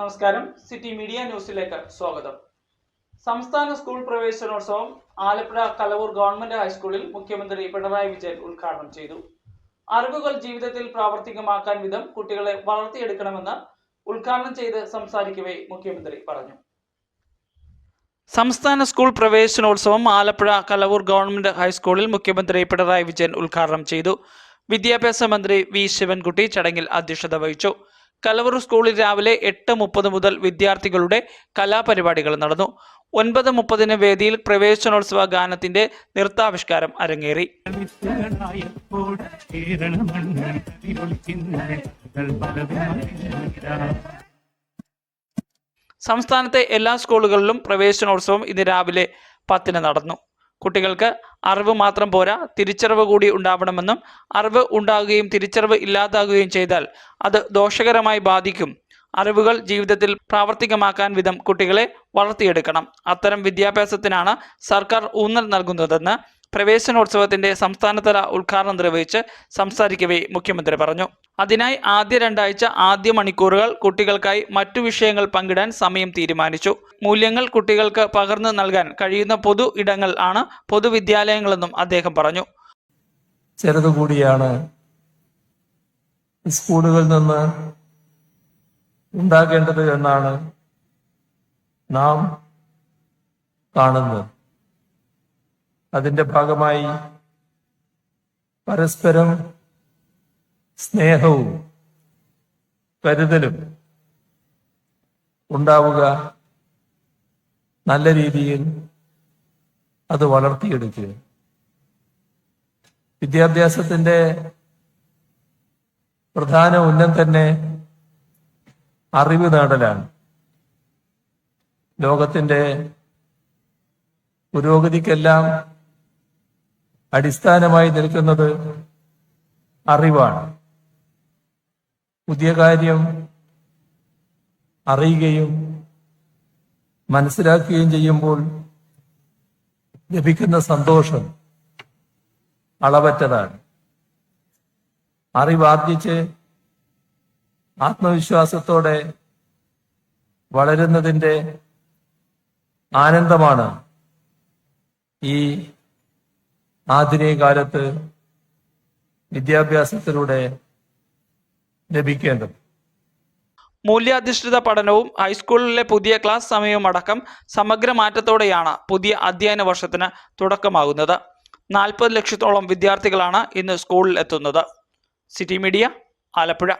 നമസ്കാരം. City media ന്യൂസിലേക്ക് സ്വാഗതം. സംസ്ഥാന സ്കൂൾ പ്രവേശനോത്സവം ആലപ്പുഴ കലവൂർ ഗവൺമെന്റ് ഹൈസ്കൂളിൽ മുഖ്യമന്ത്രി പിണറായി വിജയൻ ഉദ്ഘാടനം ചെയ്തു. അറിവുകൾ ജീവിതത്തിൽ പ്രാവർത്തികമാക്കാൻ വിധം കുട്ടികളെ വളർത്തിയെടുക്കണമെന്ന് ഉദ്ഘാടനം ചെയ്ത് സംസാരിക്കവേ മുഖ്യമന്ത്രി പറഞ്ഞു. സംസ്ഥാന സ്കൂൾ പ്രവേശനോത്സവം ആലപ്പുഴ കലവൂർ ഗവൺമെന്റ് ഹൈസ്കൂളിൽ മുഖ്യമന്ത്രി പിണറായി വിജയൻ ഉദ്ഘാടനം ചെയ്തു. വിദ്യാഭ്യാസ മന്ത്രി വി ശിവൻകുട്ടി ചടങ്ങിൽ അധ്യക്ഷത വഹിച്ചു. കലവൂർ സ്കൂളിൽ രാവിലെ എട്ട് മുപ്പത് മുതൽ വിദ്യാർത്ഥികളുടെ കലാപരിപാടികൾ നടന്നു. ഒൻപത് മുപ്പതിന് വേദിയിൽ പ്രവേശനോത്സവ ഗാനത്തിന്റെ നൃത്താവിഷ്കാരം അരങ്ങേറി. സംസ്ഥാനത്തെ എല്ലാ സ്കൂളുകളിലും പ്രവേശനോത്സവം ഇന്ന് രാവിലെ പത്തിന് നടന്നു. കുട്ടികൾക്ക് അറിവ് മാത്രം പോരാ തിരിച്ചറിവ് കൂടി ഉണ്ടാവണമെന്നും അറിവ് ഉണ്ടാകുകയും തിരിച്ചറിവ് ഇല്ലാതാകുകയും ചെയ്താൽ അത് ദോഷകരമായി ബാധിക്കും. അറിവുകൾ ജീവിതത്തിൽ പ്രാവർത്തികമാക്കാൻ വിധം കുട്ടികളെ വളർത്തിയെടുക്കണം. അത്തരം വിദ്യാഭ്യാസത്തിനാണ് സർക്കാർ ഊന്നൽ നൽകുന്നതെന്ന് പ്രവേശനോത്സവത്തിന്റെ സംസ്ഥാനതല ഉദ്ഘാടനം നിർവഹിച്ച് സംസാരിക്കവേ മുഖ്യമന്ത്രി പറഞ്ഞു. അതിനായി ആദ്യ രണ്ടാഴ്ച ആദ്യ മണിക്കൂറുകൾ കുട്ടികൾക്കായി മറ്റു വിഷയങ്ങൾ പങ്കിടാൻ സമയം തീരുമാനിച്ചു. മൂല്യങ്ങൾ കുട്ടികൾക്ക് പകർന്നു നൽകാൻ കഴിയുന്ന പൊതു ഇടങ്ങൾ ആണ് പൊതുവിദ്യാലയങ്ങളെന്നും അദ്ദേഹം പറഞ്ഞു. ചെറുതുകൂടിയാണ് സ്കൂളുകളിൽ നിന്ന് ഉണ്ടാകേണ്ടത് എന്നാണ് നാം കാണുന്നത്. അതിന്റെ ഭാഗമായി പരസ്പരം സ്നേഹവും കരുതലും ഉണ്ടാവുക നല്ല രീതിയിൽ അത് വളർത്തിയെടുക്കുക. വിദ്യാഭ്യാസത്തിന്റെ പ്രധാന ഉന്നം തന്നെ അറിവ് നേടലാണ്. ലോകത്തിന്റെ പുരോഗതിക്കെല്ലാം അടിസ്ഥാനമായി നിൽക്കുന്നത് അറിവാണ്. പുതിയ കാര്യം അറിയുകയും മനസ്സിലാക്കുകയും ചെയ്യുമ്പോൾ ലഭിക്കുന്ന സന്തോഷം അളവറ്റതാണ്. അറിവാർജിച്ച് ആത്മവിശ്വാസത്തോടെ വളരുന്നതിന്റെ ആനന്ദമാണ് ഈ ആധുനിക കാലത്ത് വിദ്യാഭ്യാസത്തിലൂടെ ലഭിക്കേണ്ടത്. മൂല്യാധിഷ്ഠിത പഠനവും ഹൈസ്കൂളിലെ പുതിയ ക്ലാസ് സമയവും അടക്കം സമഗ്ര മാറ്റത്തോടെയാണ് പുതിയ അധ്യയന വർഷത്തിന് തുടക്കമാകുന്നത്. നാൽപ്പത് ലക്ഷത്തോളം വിദ്യാർത്ഥികളാണ് ഇന്ന് സ്കൂളിൽ എത്തുന്നത്. City media Alappuzha.